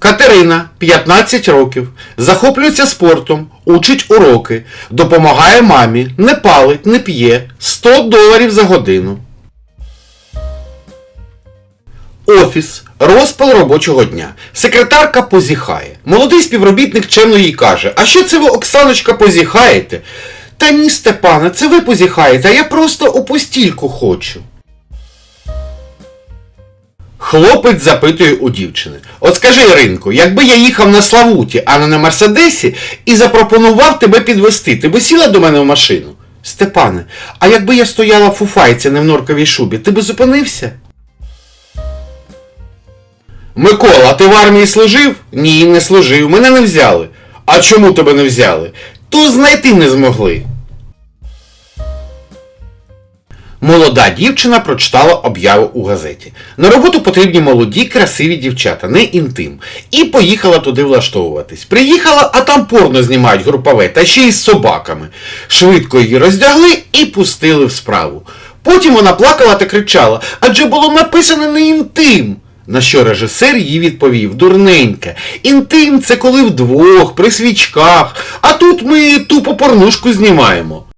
Катерина, 15 років, захоплюється спортом, учить уроки, допомагає мамі, не палить, не п'є, 100 доларів за годину. Офіс, розпал робочого дня. Секретарка позіхає. Молодий співробітник чемно їй каже: А що це ви, Оксаночка, позіхаєте? Та ні, Степане, це ви позіхаєте, а я просто у постільку хочу. Хлопець запитує у дівчини. От скажи, Іринко, якби я їхав на Славуті, а не на Мерседесі, і запропонував тебе підвести, ти би сіла до мене в машину? Степане, а якби я стояла в фуфайці, не в норковій шубі, ти би зупинився? Микола, ти в армії служив? Ні, не служив. Мене не взяли. А чому тебе не взяли? То знайти не змогли. Молода дівчина прочитала об'яву у газеті. На роботу потрібні молоді, красиві дівчата, не інтим. І поїхала туди влаштовуватись. Приїхала, а там порно знімають групове, та ще й з собаками. Швидко її роздягли і пустили в справу. Потім вона плакала та кричала, адже було написано не інтим. На що режисер їй відповів дурненька. Інтим це коли вдвох, при свічках, а тут ми тупо порнушку знімаємо.